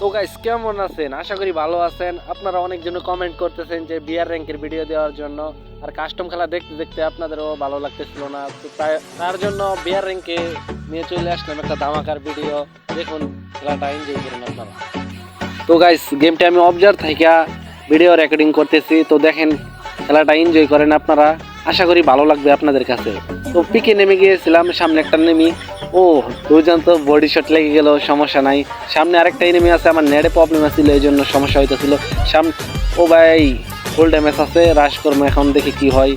তো গাইস কেমন আছেন? আশা করি ভালো আছেন। আপনারা অনেক অনেকজন কমেন্ট করতেছেন যে বিয়ার র্যাঙ্কের ভিডিও দেওয়ার জন্য। আর কাস্টম খেলা দেখতে দেখতে আপনাদেরও ভালো লাগতেছিল না। তো তার জন্য বিয়ার র্যাঙ্কে নিয়ে চলে আসলাম একটা ধামাকার ভিডিও দেখুন, খেলাটা এনজয় করুন আপনারা। তো গাইস গেমটা আমি অবজার্ভ থেকে ভিডিও রেকর্ডিং করতেছি। তো দেখেন, খেলাটা এনজয় করেন আপনারা। আশা করি ভালো লাগবে আপনাদের কাছে। তো পিকে নেমে গিয়েছিলাম, সামনে একটা নেমি। ও তো বডি শট লেগে গেল, সমস্যা নাই। সামনে আরেকটা এনিমি আছে, আমার নেটে প্রবলেম আছিল, এই জন্য সমস্যা হইতেছিল। সামনে ও ভাই ফুল ড্যামেজ আছে রাশ করব এখন দেখি কি হয়।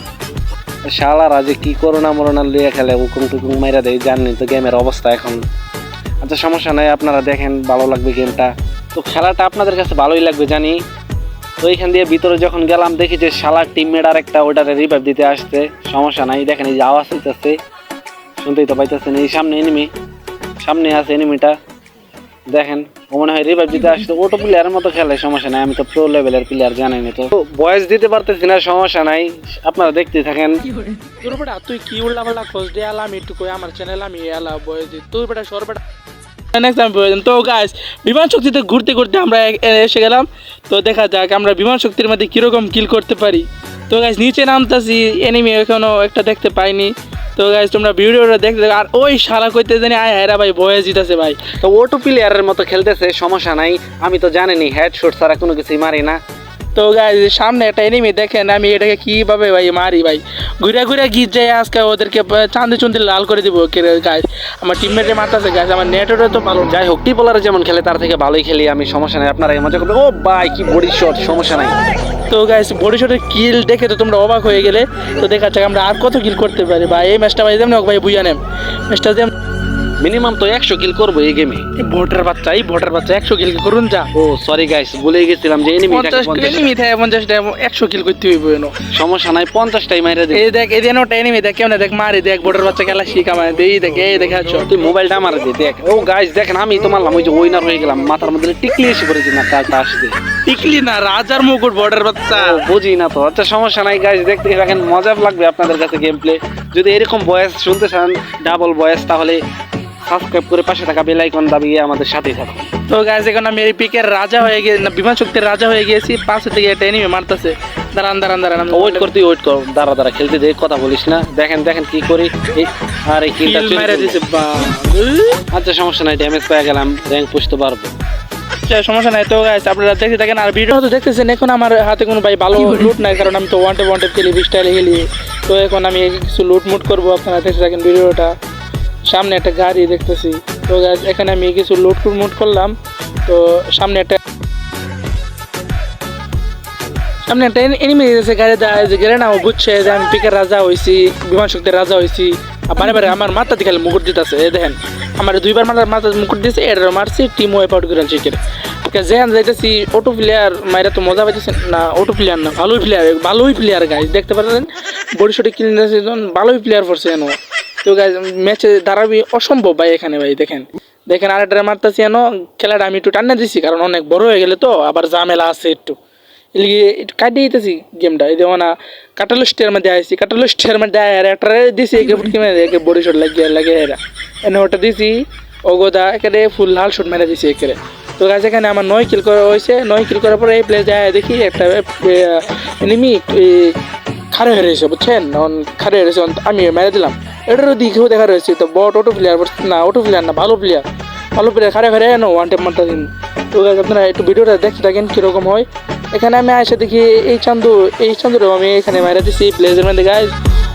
শালারা যে কি করোনা মরোনা লিয়ে খেলে উকুং টুকুং মাইরা দেয়, জানেন তো গেমের অবস্থা এখন। আচ্ছা সমস্যা নাই, আপনারা দেখেন, ভালো লাগবে গেমটা তো খেলাটা আপনাদের কাছে ভালোই লাগবে, জানি। তো এইখান দিয়ে ভিতরে যখন গেলাম দেখি যে শালার টিমমেট আর একটা ওটারে রিভাইভ দিতে আসছে। সমস্যা নাই দেখেন এই যে আওয়াজ হইতেছে। শুনতেই তো পাইতেছেন এই সামনে এনিমি সামনে আছে এনিমিটা দেখেন ও মনে হয় রিভাইভ দিতে আসছে। ওটো প্লেয়ারের মতো খেলে সমস্যা নাই আমি তো প্রো লেভেলের প্লেয়ার জানাই না তো। বয়স দিতে পারতেছি না সমস্যা নাই। আপনারা দেখতে থাকেন। তোর বেটা তুই কি উল্টা পাল্টা খোঁজ দিয়ে এলাম একটু কই আমার চ্যানেল আমি এলা বয়ে দিই তোর বেটা সর বেটা। নেক্সট প্রয়োজন তো গাছ বিমান শক্তিতে ঘুরতে ঘুরতে আমরা এসে গেলাম। তো দেখা যাক আমরা বিমান শক্তির মধ্যে কীরকম কিল করতে পারি। তো গাছ নিচে নামতাছি এনিমি এখনও একটা দেখতে পাইনি। তো গাছ তোমরা ভিডিওটা দেখতে। আর ওই সারা করতে জানি, আয় হ্যাঁ ভাই বয়ে জিতাছে ভাই। তো ওটো প্লেয়ারের মতো খেলতেছে, সমস্যা নাই। আমি তো জানিনি হেড শোট ছাড়া কোনো কিছুই মারি না। তো গাছ সামনে একটা এনিমি দেখেন আমি এটাকে কীভাবে ভাই মারি ভাই? ঘুরে ঘুরে গিয়ে যাই আজকে ওদেরকে চাঁদে চন্দি লাল করে দিব। গাছ আমার টিমমেটে মারতেছে গাছ আমার নেটওয়ার্কও তো ভালো। যাই হোক টি বলার যেমন খেলে তার থেকে ভালোই খেলি আমি সমস্যা নাই। আপনারা এই মজা করবে ও ভাই কি বডি শট সমস্যা নাই। তো গাইস বড় ছোটের কিল দেখে তো তোমরা অবাক হয়ে গেলে। তো দেখা যাক আমরা আর কত কিল করতে পারি। ভাই এই ম্যাচটা ভাই যেমন হোক ভাই বুঝা নেম ম্যাচটা যেমন মিনিমাম তো একশো কিল করব এই গেমে ভোটের বাচ্চা এই ভোটের বাচ্চা একশো কিল করুন যা। ও সরি গাইস ভুলে গেছিলাম যে এনিমি পঞ্চাশ এনিমি থাকে পঞ্চাশটা একশো কিল করতে হইব এনো। সমস্যা নাই পঞ্চাশটাই মাইরে দিই এই দেখ এই দেন ওটা এনিমি দেখ কেমন দেখ মারি দেখ ভোটের বাচ্চা খেলা শিখা মানে এই দেখ এই দেখে তুই মোবাইলটা আমার দে দেখ। ও গাইস দেখেন আমি তো মারলাম ওই যে উইনার হয়ে গেলাম মাথার মধ্যে টিকলি এসে পড়েছি না কালটা আসতে। টিকলি না রাজার মুকুট ভোটের বাচ্চা। বুঝি না তো আচ্ছা সমস্যা নাই গাইস দেখতে দেখেন মজা লাগবে আপনাদের কাছে গেম প্লে যদি এরকম বয়স শুনতে চান ডাবল বয়স তাহলে সাবস্ক্রাইব করে পাশে থাকা বেল আইকন দাবিয়ে আমাদের সাথেই থাকুন। তো গাইস এখন আমি এই পিকের রাজা হয়ে গিয়ে না বিমান শক্তির রাজা হয়ে গিয়েছি। পাশে থেকে একটা এনিমি মারতেছে। দাঁড়ান দাঁড়ান দাঁড়ান আমি ওয়েট করতে ওয়েট কর। দাঁড়া দাঁড়া খেলতে দে কথা বলিস না। দেখেন দেখেন কি করি। এই আর এই কিলটা কিল মেরে দিছে আচ্ছা সমস্যা নাই ড্যামেজ পেয়ে গেলাম। র্যাঙ্ক পুষতে পারব আচ্ছা, সমস্যা নাই। তো গাইস আপনারা দেখতে থাকেন আর ভিডিও তো দেখতেছেন এখন আমার হাতে কোনো ভাই ভালো লুট নাই কারণ আমি তো ওয়ান্টে ওয়ান্টে খেলি খেলি। তো এখন আমি কিছু লুট মুট করব আপনারা দেখতে থাকেন ভিডিওটা সামনে একটা গাড়ি দেখতেছি। তো এখানে আমি কিছু লুট মুট করলাম। তো সামনে একটা সামনে একটা এনিমি দিয়েছে গাড়ি দেয় যে গেলে না, ও বুঝছে যে আমি পিকের রাজা হয়েছি বিমান শক্তির রাজা হয়েছি বারে বারে আমার মাথা দিকে মুকুট দিতেছে, এই দেখেন। আমার দুইবার মাথার মাথা মুকুট দিয়েছে এর মারছি টিম ওয়াইপ আউট করে চিকেন যেখান যাইতেছি অটো প্লেয়ার মাইরা তো মজা পাইতেছে না অটো প্লেয়ার না, ভালোই প্লেয়ার ভালোই প্লেয়ার গাইজ দেখতে পারেন বডি শটি কিনে দিয়েছে ভালোই প্লেয়ার পড়ছে এনো। তো গাইজ ম্যাচে দাঁড়াবি অসম্ভব ভাই এখানে ভাই, দেখেন। দেখেন আরেকটা মারতেছি এনো, খেলাটা আমি একটু টান্না দিছি, কারণ অনেক বড় হয়ে গেলে তো আবার ঝামেলা আছে একটু। এলিগে একটু কাটিয়ে দিতেছি গেমটা এই যেমন কাটালো স্টের মধ্যে আইসি কাটালো স্টের মধ্যে আয় একটা দিছি, একে ফুটকি মেরে একে বডি শট লাগিয়ে লাগে এরা এনে ওটা দিছি ওগোদা একেবারে ফুল লাল শট মেরে দিছি একেবারে। তো গাছ এখানে আমার নয় কিল করা হয়েছে। নয় কিল করার পরে এই প্লেস যায় দেখি, একটা এনিমি খারে রয়েছে, বুঝছেন? খারে রয়েছে আমি মেরে দিলাম। এটারও দিকেও দেখা রয়েছে, তো বট অটো প্লেয়ার না অটো প্লেয়ার না, ভালো প্লেয়ার ভালো প্লেয়ার খারে খারে এনো ওয়ান টেপ মারতে দিন তো আপনারা একটু ভিডিওটা দেখতে থাকেন, কীরকম হয়। এখানে আমি এসে দেখি, এই চান্দু, এই চান্দুরও আমি এখানে মেরে দিছি প্লেসের মধ্যে গাইজ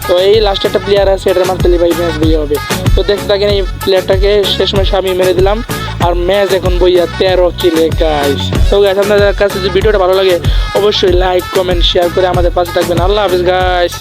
তো এই লাস্ট একটা প্লেয়ার আছে, এটার মারতে ভাই ম্যাচ বইয়া হবে। তো দেখতে থাকেন, এই প্লেয়ারটাকে শেষ ম্যাচে আমি মেরে দিলাম। আর ম্যাচ এখন বইয়া তেরো কিলে গাইজ তো গাইজ আপনাদের কাছে যদি ভিডিওটা ভালো লাগে, অবশ্যই লাইক কমেন্ট শেয়ার করে আমাদের পাশে থাকবেন। আল্লাহ হাফিজ গাইস